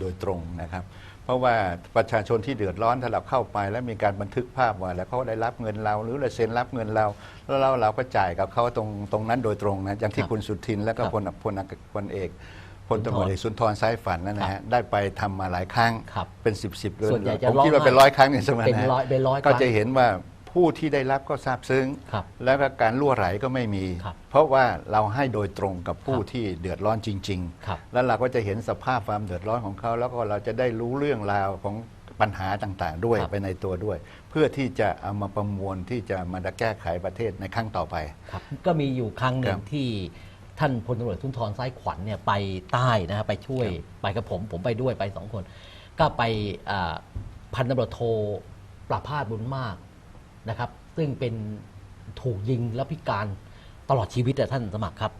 โดยตรงนะครับ เพราะว่าประชาชนที่เดือดร้อนถ้าเราเข้าไป แล้วมีการบันทึกภาพว่าแล้วเขาได้รับเงินเรา หรือเราเซ็นรับเงินเรา แล้วเราเราก็จ่ายกับเขาตรงตรงนั้นโดยตรงนะอย่างที่ครับคุณสุทินและก็ครับพลพลพลเอกพลสุนทรตำรวจเอกสุนทรสายฝันนั่นนะครัฮะบได้ไปทำมาหลายครั้งครับเป็นสิบสิบเดือส่วนใหญ่จะผมร้องคิดว่าไห้เป็นร้อยครั้งเนี่ยสมัยเป็นนะฮะร้อยเป็นร้อยคก็รั้งจะเห็นว่า ผู้ที่ได้รับก็ทราบซึ้ง ครับ แล้วก็การล่วไหลก็ไม่มี ครับเพราะว่าเราให้โดยตรงกับผู้ครับที่เดือดร้อนจริง ครับ ๆ แล้วเราก็จะเห็นสภาพความเดือดร้อนของเขา แล้วก็เราจะได้รู้เรื่องราวของปัญหาต่างๆ ด้วยครับไปในตัวด้วย เพื่อที่จะเอามาประมวลที่จะมาแก้ไขประเทศในครั้งต่อไป ครับก็มีอยู่ครั้งหนึ่ครังบที่ท่านพลตำรวจสุนทรซ้ายขวัญเนี่ยไปใต้นะครับไปช่วยครับไปกับผมผมไปด้วยไปสองคน ก็ไปอ่าพันตำรวจโทประภาสบุญมาก นะครับ ซึ่งเป็นถูกยิงแล้วพิการตลอดชีวิตอะท่านสมัครครับ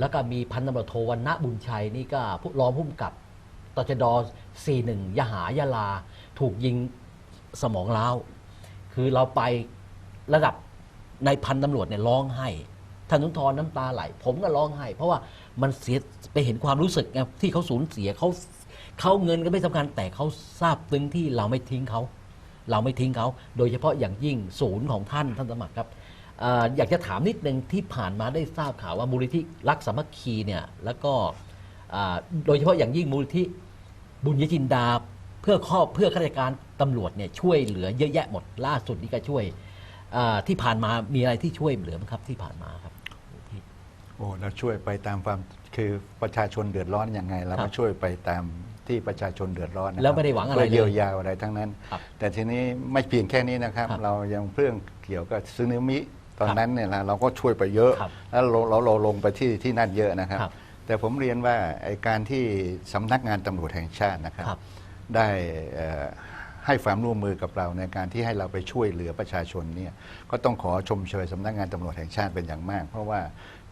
แล้วก็มีพันตำรวจโทวันณบุญชัยนี่ก็ผู้รองผู้กำกับตชด41ยหายาลา ถูกยิงสมองล้าวคือเราไประดับในพันตำรวจเนี่ยร้องไห้ท่านสุนทรน้ำตาไหล ผมก็ร้องไห้ เพราะว่ามันเสียไปเห็นความรู้สึกไงที่เขาสูญเสียเขาเขาเงินก็ไม่สำคัญแต่เขาทราบซึ้งที่เราไม่ทิ้งเขา เราไม่ทิ้งเขาโดยเฉพาะอย่างยิ่งศูนย์ของท่านท่านสมัครครับเอ่ออยากจะถามนิดนึงที่ผ่านมาได้ทราบข่าวว่ามูลนิธิรักสามัคคีเนี่ยแล้วก็อ่าโดยเฉพาะอย่างยิ่งมูลนิธิบุญยจินดาเพื่อข้อเพื่อข้าราชการตำรวจเนี่ยช่วยเหลือเยอะแยะหมดล่าสุดนี่ก็ช่วยอ่าที่ผ่านมามีอะไรที่ช่วยเหลือไหมครับที่ผ่านมาครับที่โอ้เราช่วยไปตามความคือประชาชนเดือดร้อนยังไงเราครัก็บช่วยไปตาม ที่ประชาชนเดือดร้อนนะครับแล้วไม่ได้หวังอะไรเพื่อเยียวเลยยาอะไรทั้งนั้นครับแต่ทีนี้ไม่เพียงแค่นี้นะครับครับ เรายังเรื่องเกี่ยวกับซึนามิตอนครับนั้นเนี่ยนะเราก็ช่วยไปเยอะครับแล้วเราเราเราลงไปที่ที่นั่นเยอะนะครับครับแต่ผมเรียนว่าไอการที่สำนักงานตำรวจแห่งชาตินะครับครับได้เอ่อให้ความร่วมมือกับเราในการที่ให้เราไปช่วยเหลือประชาชนเนี่ยก็ต้องขอชมเชยสำนักงานตำรวจแห่งชาติเป็นอย่างมาก เพราะว่า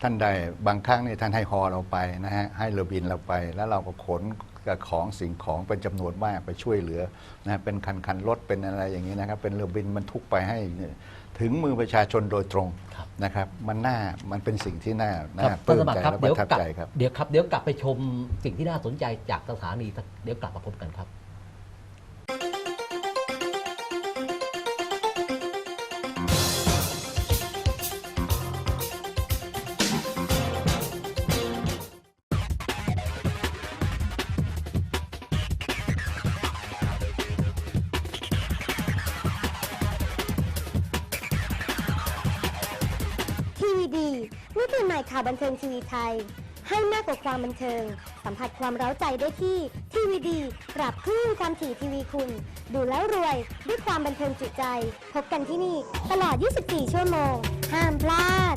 ท่านได้บางครั้งเนี่ยท่านให้ฮอเราไปนะฮะให้เรือบินเราไป แล้วเราก็ขน กับของสิ่งของเป็นจำนวนมากไปช่วยเหลือนะเป็นคันคันรถเป็นอะไรอย่างนี้นะครับ เป็นเรือบินบรรทุกไปให้เนี่ยถึงมือประชาชนโดยตรงครับนะครับ มันน่ามันเป็นสิ่งที่น่าคน่ารับปลื้ท่านมสมัคใจรครับและปเดี๋ยวระทับกลับใจครับเดี๋ยวครับเดี๋ยวกลับไปชมสิ่งที่น่าสนใจจากสถานีสักเดี๋ยวกลับมาพบกันครับ นี่คือใหม่ข่าวบันเทิงทีวีไทย ให้มากกว่าความบันเทิง สัมผัสความเร้าใจได้ที่ทีวีดีปรับคลื่นความถี่ทีวีคุณ ดูแล้วรวยด้วยความบันเทิงจุใจ พบกันที่นี่ตลอด 24 ชั่วโมง ห้ามพลาด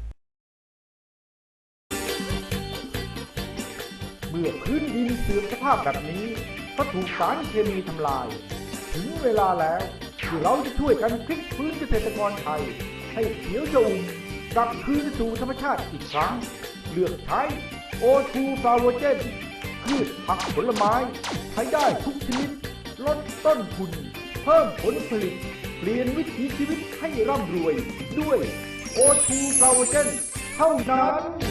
มื่อพื้นดินเสื่อมสภาพแบบนี้เพราะถูกสารเคมีทำลาย ถึงเวลาแล้วที่เราจะช่วยกันพลิกฟื้นเกษตรกรไทย ให้เขียวชอุ่มกลับคืนสู่ธรรมชาติอีกครั้ง เลือกใช้โอทูฟลาโวเจนพืชผักผลไม้ ใช้ได้ทุกชนิด ลดต้นทุน เพิ่มผลผลิต เปลี่ยนวิถีชีวิตให้ร่ำรวย ด้วยโอทูฟลาโวเจนเท่านั้น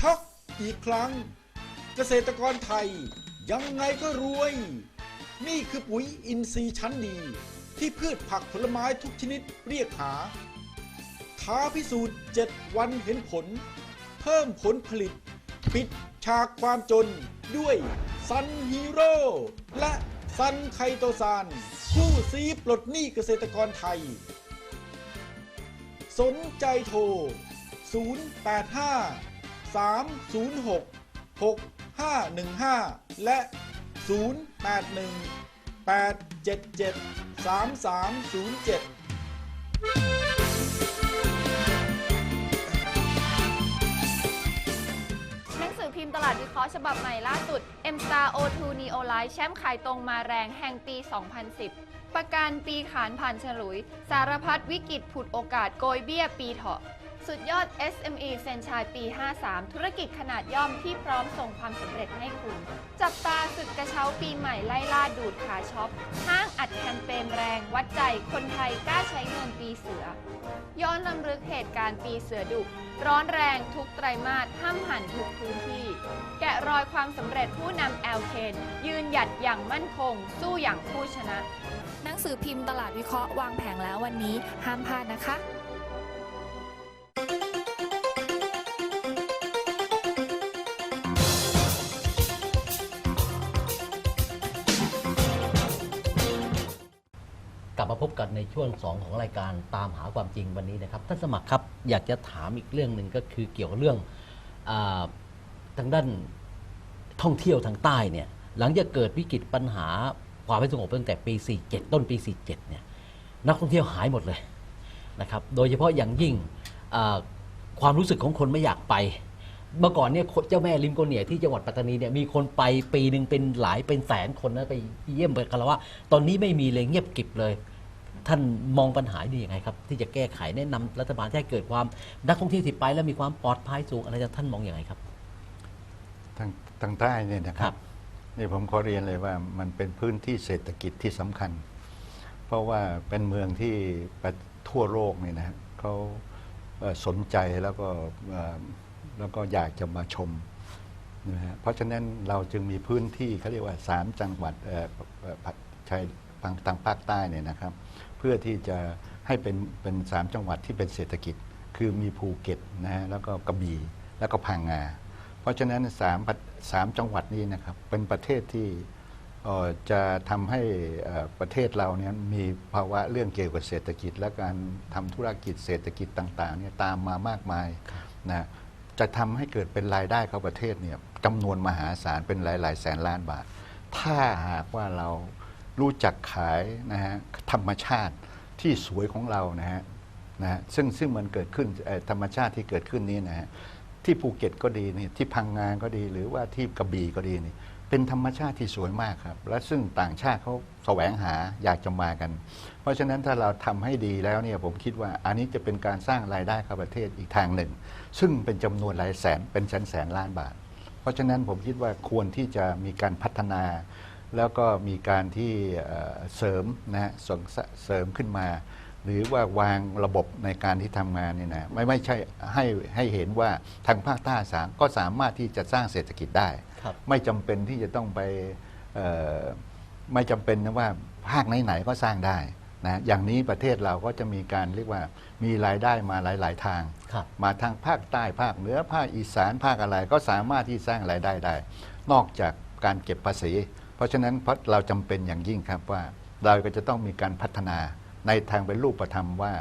ช็อกอีกครั้ง เกษตรกรไทย ยังไงก็รวย นี่คือปุ๋ยอินทรีย์ชั้นดี ที่พืชผักผลไม้ทุกชนิดเรียกหา ท้าพิสูจน์ 7 วันเห็นผล เพิ่มผลผลิต ปิดฉากความจนด้วยซันฮีโร่และซันไคโตซานคู่ซีปลดหนี้เกษตรกรไทย สนใจโทร 085 306 6515 และ 081 877 3307พิมพ์ตลาดวิเคราะห์ฉบับใหม่ล่าสุด M Star O2 Neo Light แชมป์ขายตรงมาแรงแห่งปี 2010 ประกันปีขานผ่านฉลุย สารพัดวิกฤตผุดโอกาสโกยเบี้ยปีเถาะ สุดยอด SME เฟรนชส์ปี 53 ธุรกิจขนาดย่อมที่พร้อมส่งความสำเร็จให้คุณ จับตาศึกกระเช้าปีใหม่ไล่ล่าดูดขาช็อป ห้างอัดแคมเปญแรงวัดใจคนไทยกล้าใช้เงินปีเสือ ย้อนลำลึกเหตุการณ์ปีเสือดุ ร้อนแรงทุกไตรมาสห้ามหันทุกพื้นที่ แกะรอยความสำเร็จผู้นำแอลเคนยืนหยัดอย่างมั่นคง สู้อย่างผู้ชนะ หนังสือพิมพ์ตลาดวิเคราะห์วางแผงแล้ววันนี้ ห้ามพลาดนะคะ พบกันในช่วง 2 ของรายการตามหาความจริงวันนี้นะครับท่านสมัครครับอยากจะถามอีกเรื่องหนึ่งก็คือเกี่ยวกับเรื่องอาทางด้านท่องเที่ยวทางใต้เนี่ยหลังจากเกิดวิกฤตปัญหาความไม่สงบตั้งแต่ปี 47 ต้นปี 47 เนี่ยนักท่องเที่ยวหายหมดเลยนะครับโดยเฉพาะอย่างยิ่งอ่าความรู้สึกของคนไม่อยากไป เมื่อก่อนเนี่ยเจ้าแม่ลิมโกเนียที่จังหวัดปัตตานีเนี่ยมีคนไปปีหนึ่งเป็นหลายเป็นแสนคนนะไปเยี่ยมไปคารวะตอนนี้ไม่มีเลยเงียบกริบเลย ท่านมองปัญหาดียังไงครับ ที่จะแก้ไขแนะนำรัฐบาลให้เกิดความนักท่องเที่ยวที่ไป แล้วมีความปลอดภัยสูงอะไรจะท่านมองอย่างไรครับทางทางใต้เนี่ยนะคครัรับบนี่ผมขอเรียนเลยว่ามันเป็นพื้นที่เศรษฐกิจที่สำคัญ เพราะว่าเป็นเมืองที่ประทั่วโลกเนี่ยนะฮะเขาเอ่อสนใจแล้วก็เอ่อแล้วก็อยากจะมาชมนะฮะเพราะฉะนั้นเราจึงมีพื้นที่เขาเรียกว่าสามจังหวัดเอ่อเอ่อชายทางทางภาคใต้เนี่ยนะครับ เพื่อที่จะให้เป็นเป็นสามจังหวัดที่เป็นเศรษฐกิจ คือมีภูเก็ตนะฮะแล้วก็กระบี่แล้วก็พังงา เพราะฉะนั้นสามสามจังหวัดนี้นะครับเป็นประเทศที่จะทำให้ประเทศเราเนี่ยมีภาวะเรื่องเกี่ยวกับเศรษฐกิจ และการทำธุรกิจเศรษฐกิจต่างๆเนี่ยตามมามากมายนะจะทำให้เกิดเป็นรายได้เข้าประเทศเนี่ยจำนวนมหาศาลเป็นหลายๆ แสนล้านบาท ถ้าหากว่าเรา รู้จักขายนะฮะธรรมชาติที่สวยของเรานะฮะนะฮะซึ่งซึ่งมันเกิดขึ้นธรรมชาติที่เกิดขึ้นนี้นะฮะที่ภูเก็ตก็ดีนี่ที่พังงานก็ดีหรือว่าที่กระบี่ก็ดีนี่เป็นธรรมชาติที่สวยมากครับ และซึ่งต่างชาติเขาแสวงหาอยากจะมากัน เพราะฉะนั้นถ้าเราทำให้ดีแล้วเนี่ยผมคิดว่าอันนี้จะเป็นการสร้างรายได้เข้าประเทศอีกทางหนึ่ง ซึ่งเป็นจำนวนหลายแสนเป็นแสนแสนล้านบาท เพราะฉะนั้นผมคิดว่าควรที่จะมีการพัฒนา แล้วก็มีการที่เอ่อเสริมนะฮะส่งเสเสริมขึ้นมา หรือว่าวางระบบในการที่ทำงานเนี่ยนะไม่ไม่ใช่ให้ให้เห็นว่าทางภาคใต้สามก็สามารถที่จะสร้างเศรษฐกิจได้ ครับ ไม่จำเป็นที่จะต้องไปเอ่อไม่จำเป็นนะว่าภาคไหนๆก็สร้างได้นะอย่างนี้ประเทศเราก็จะมีการเรียกว่ามีรายได้มาหลาย ๆ ทาง ครับ มาทางภาคใต้ภาคเหนือภาคอีสานภาคอะไรก็สามารถที่สร้างรายได้ได้ นอกจากการเก็บภาษี เพราะฉะนั้นเราะเราจำเป็นอย่างยิ่งครับว่าเราก็จะต้องมีการพัฒนาในทางเป็นรูปธรรมว่า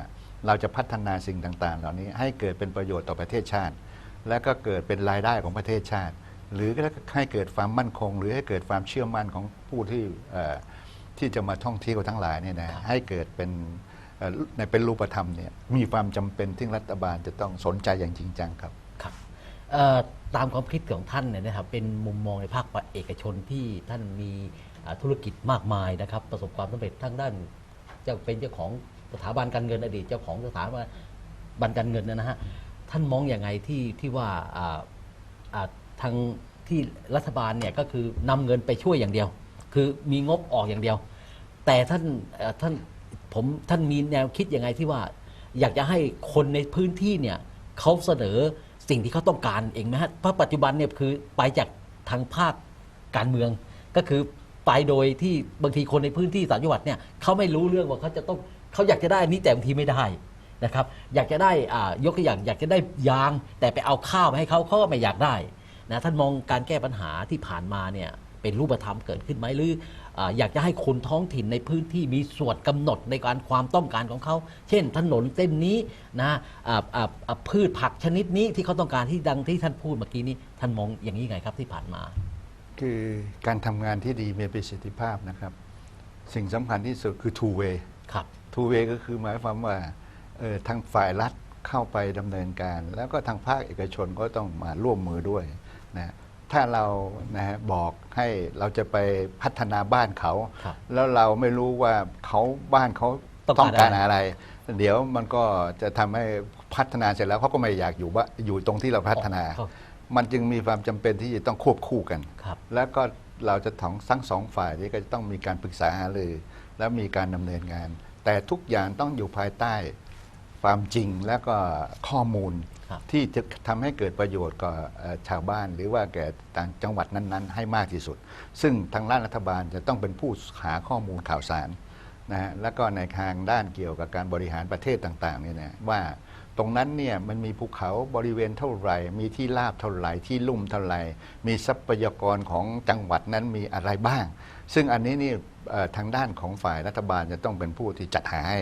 เราจะพัฒนาสิ่งต่าง ๆ เหล่านี้ให้เกิดเป็นประโยชน์ต่อประเทศชาติ และก็เกิดเป็นรายได้ของประเทศชาติ หรือให้เกิดความมั่นคง หรือให้เกิดความเชื่อมั่นของผู้ที่ที่จะมาท่องเที่ยวทั้งหลายเนี่ยนะให้เกิดเป็นในเป็นรูปธรรมเนี่ยมีความจำเป็นที่รัฐบาลจะต้องสนใจอย่างจริงจังครับ ตามความคิดของท่านเนี่ยนะครับเป็นมุมมองในภาคเอกชนที่ท่านมีธุรกิจมากมายนะครับ ประสบความสำเร็จทั้งด้านจะเป็นเจ้าของสถาบันการเงินอดีตเจ้าของสถาบันการเงินนะฮะท่านมองอย่างไงที่ที่ว่าทางที่รัฐบาลเนี่ยก็คือนำเงินไปช่วยอย่างเดียว คือมีงบออกอย่างเดียว แต่ท่านท่านผมท่านมีแนวคิดยังไงที่ว่า อยากจะให้คนในพื้นที่เนี่ยเขาเสนอ สิ่งที่เขาต้องการเองไหมฮะเพราะปัจจุบันเนี่ยคือไปจากทางภาคการเมือง ก็คือไปโดยที่บางทีคนในพื้นที่สามจังหวัดเนี่ยเขาไม่รู้เรื่องว่าเขาจะต้องเขาอยากจะได้นี้แต่บางทีไม่ได้นะครับ อยากจะได้อ่ายกตัวอย่างอยากจะได้ยาง แต่ไปเอาข้าวไปให้เขาเขาก็ไม่อยากได้นะท่านมองการแก้ปัญหาที่ผ่านมาเนี่ย เป็นรูปธรรมเกิดขึ้นไหมหรืออ่าอยากจะให้คนท้องถิ่นในพื้นที่มีส่วนกำหนดในการความต้องการของเขา เช่น ถนนเส้นนี้นะอ่าอ่าอ่าพืชผักชนิดนี้ที่เขาต้องการที่ดังที่ท่านพูดเมื่อกี้นี้ ท่านมองอย่างนี้ไงครับที่ผ่านมา คือการทำงานที่ดีมีประสิทธิภาพนะครับ สิ่งสำคัญที่สุดคือ two way ครับ two way ก็คือหมายความว่าเอ่อทางฝ่ายรัฐเข้าไปดำเนินการ แล้วก็ทางภาคเอกชนก็ต้องมาร่วมมือด้วยนะ ถ้าเรานะฮะบอกให้เราจะไปพัฒนาบ้านเขา ครับแล้วเราไม่รู้ว่าเขาบ้านเขาต้องต้องกาการรอะไรอะไร เดี๋ยวมันก็จะทำให้พัฒนาเสร็จแล้วเขาก็ไม่อยากอยู่ว่าอยู่ตรงที่เราพัฒนา ครับ มันจึงมีความจำเป็นที่จะต้องควบคู่กัน ครับ แล้วก็เราจะทั้งทั้งสองฝ่ายนี้ก็จะต้องมีการปรึกษาหารือ แล้วมีการดำเนินงาน แต่ทุกอย่างต้องอยู่ภายใต้ความจริงและก็ข้อมูลครับ ที่จะทำให้เกิดประโยชน์กับชาวบ้าน หรือว่าแก่ต่างจังหวัดนั้นๆ ให้มากที่สุด ซึ่งทางด้านรัฐบาลจะต้องเป็นผู้หาข้อมูลข่าวสารนะฮะแล้วก็ในทางด้านเกี่ยวกับการบริหารประเทศต่างๆเนี่ยนะว่า ตรงนั้นเนี่ยมันมีภูเขาบริเวณเท่าไหร่ มีที่ราบเท่าไหร่ ที่ลุ่มเท่าไหร่ มีทรัพยากรของจังหวัดนั้นมีอะไรบ้าง ซึ่งอันนี้นี่ทางด้านของฝ่ายรัฐบาลจะต้องเป็นผู้ที่จัดหาให้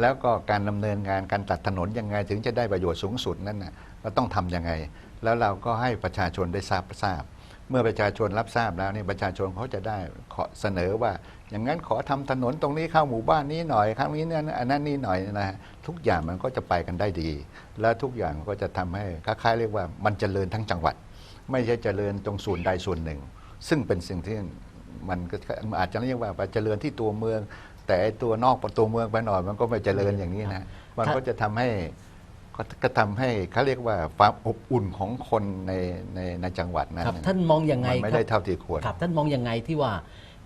แล้วก็การดำเนินงานการตัดถนนยังไงถึงจะได้ประโยชน์สูงสุดนั่นนะก็ต้องทำยังไง แล้วเราก็ให้ประชาชนได้ทราบทราบ เมื่อประชาชนรับทราบแล้วเนี่ยประชาชนเขาจะได้ขอเสนอว่า อย่างนั้นขอทำถนนตรงนี้เข้าหมู่บ้านนี้หน่อยครั้งนี้เนี่ยอันนั้นนี่หน่อยนะฮะทุกอย่างมันก็จะไปกันได้ดี และทุกอย่างก็จะทำให้คล้ายๆเรียกว่ามันเจริญทั้งจังหวัด ไม่ใช่เจริญตรงส่วนใดส่วนหนึ่ง ซึ่งเป็นสิ่งที่มันอาจจะเรียกว่าเจริญที่ตัวเมือง แต่ไอ้ตัวนอกประตัวเมืองไปหน่อยมันก็ไม่เจริญอย่างนี้นะมันก็จะทำให้ ก็ก็ทำให้เขาเรียกว่าความอบอุ่นของคนในในในจังหวัดนั้นครับเยท่านมองยังไงมันไม่ครับได้เท่าที่ควรครับ ท่านมองยังไงที่ว่า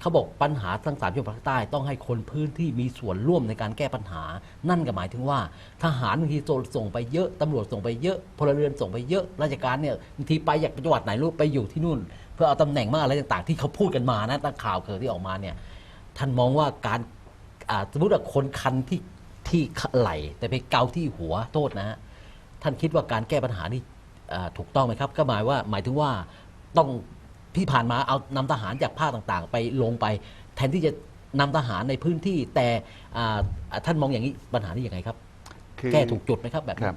เขาบอกปัญหาทั้งสามจังหวัดภาคใต้ต้องให้คนพื้นที่มีส่วนร่วมในการแก้ปัญหา นั่นก็หมายถึงว่า ทหารบางทีส่งไปเยอะตำรวจส่งไปเยอะพลเรือนส่งไปเยอะราชการเนี่ยบางทีไปอยากจังหวัดไหนรู้ไปอยู่ที่นู่น เพื่อเอาตำแหน่งมากอะไรต่างๆ ที่เขาพูดกันมานะตั้งข่าวเกิดที่ออกมาเนี่ยท่านมองว่าการอ่าสมมติว่าคนคันที่ ที่ไหลแต่ไปเกาที่หัวโทษนะฮะท่านคิดว่าการแก้ปัญหานี่เอ่อถูกต้องไหมครับ ก็หมายว่าหมายถึงว่าต้องที่ผ่านมาเอานำทหารจากภาคต่างๆ ไปลงไป แทนที่จะนำทหารในพื้นที่แต่อ่าอ่าท่านมองอย่างนี้ปัญหานี้ยังไงครับคือแก้ถูกจุดไหมครับแบบคนี้รับ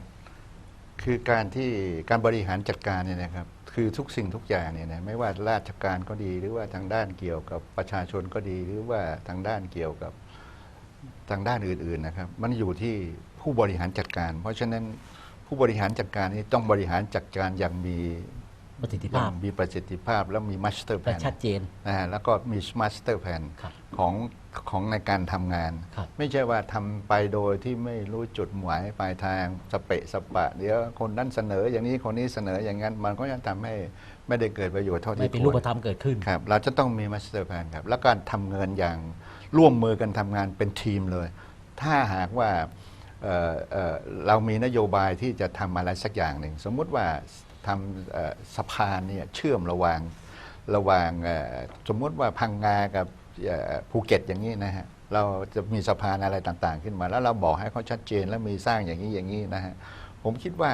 คือการที่การบริหารจัดการเนี่ยนะครับคือทุกสิ่งทุกอย่างเนี่ยนะไม่ว่าราชการก็ดีหรือว่าทางด้านเกี่ยวกับประชาชนก็ดีหรือว่าทางด้านเกี่ยวกับ ทางด้านอื่นๆนะครับ มันอยู่ที่ผู้บริหารจัดการ เพราะฉะนั้นผู้บริหารจัดการนี้ต้องบริหารจัดการอย่างมีประสิทธิอย่าภาพงมีประสิทธิภาพแล้วมีมาสเตอร์แพและนชัดเจนนะฮะแล้วก็มีมาสเตอร์แพนครับของของในการทำงานครับไม่ใช่ว่าทำไปโดยที่ไม่รู้จุดหมายปลายทางสเปะสปะ เดี๋ยวคนนั้นเสนออย่างนี้คนนี้เสนออย่างนั้น มันก็จะทำให้ ไม่ได้เกิดประโยชน์เท่าไม่ที่เป็นครูวปรธรรมเกิดขึ้นครับเราจะต้องมีมาสเตอร์แพนครับแล้วการทำเงินอย่างร่วมมือกันทำงานเป็นทีมเลย ถ้าหากว่าเอ่อเอ่อเรามีนโยบายที่จะทำอะไรสักอย่างหนึ่ง สมมุติว่าทำเอ่อสะพานเนี่ยเชื่อมระหว่างระหว่างเอ่อสมมุติว่าพังงากับเอ่อภูเก็ตอย่างนี้นะฮะเราจะมีสะพานอะไรต่างๆ ขึ้นมา แล้วเราบอกให้เขาชัดเจนแล้วมีสร้างอย่างนี้อย่างนี้นะฮะผมคิดว่า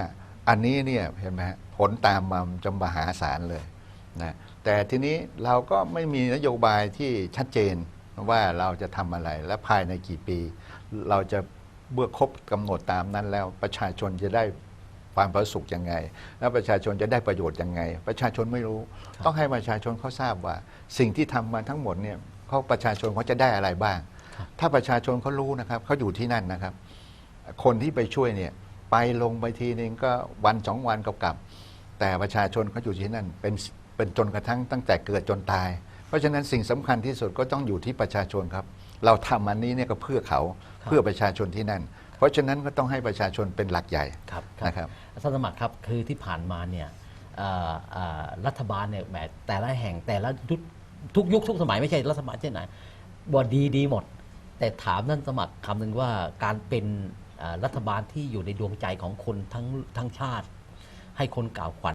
อันนี้เนี่ยเห็นไหมฮะผลตามมาจะมหาศาลเลยนะแต่ทีนี้เราก็ไม่มีนโยบายที่ชัดเจนว่าเราจะทำอะไรและภายในกี่ปี เราจะเมื่อครบกำหนดตามนั้นแล้วประชาชนจะได้ความประสุขยังไง แล้วประชาชนจะได้ประโยชน์ยังไง ประชาชนไม่รู้ ต้องให้ประชาชนเขาทราบว่า สิ่งที่ทำมาทั้งหมดเนี่ยเขาประชาชนเขาจะได้อะไรบ้าง ถ้าประชาชนเขารู้นะครับเขาอยู่ที่นั่นนะครับ คนที่ไปช่วยเนี่ย ไปลงไปทีนึงก็วันสองวันก็กลับ แต่ประชาชนเขาอยู่ที่นั่นเป็นเป็นจนกระทั่งตั้งแต่เกิดจนตาย เพราะฉะนั้นสิ่งสำคัญที่สุดก็ต้องอยู่ที่ประชาชนครับ เราทำอันนี้เนี่ยก็เพื่อเขาเพื่อประชาชนที่นั่น เพราะฉะนั้นก็ต้องให้ประชาชนเป็นหลักใหญ่ครับนะครับท่านสมัครครับคือที่ผ่านมาเนี่ยเอ่อเอ่อรัฐบาลเนี่ยแหมแต่ละแห่งแต่ละยุคทุกยุคทุกสมัยไม่ใช่รัฐบาลเช่นไหนบอดีดีหมด แต่ถามท่านสมัครคำหนึ่งว่าการเป็นอ่า รัฐบาลที่อยู่ในดวงใจของคนทั้งทั้งชาติ ให้คนกล่าวขวัญ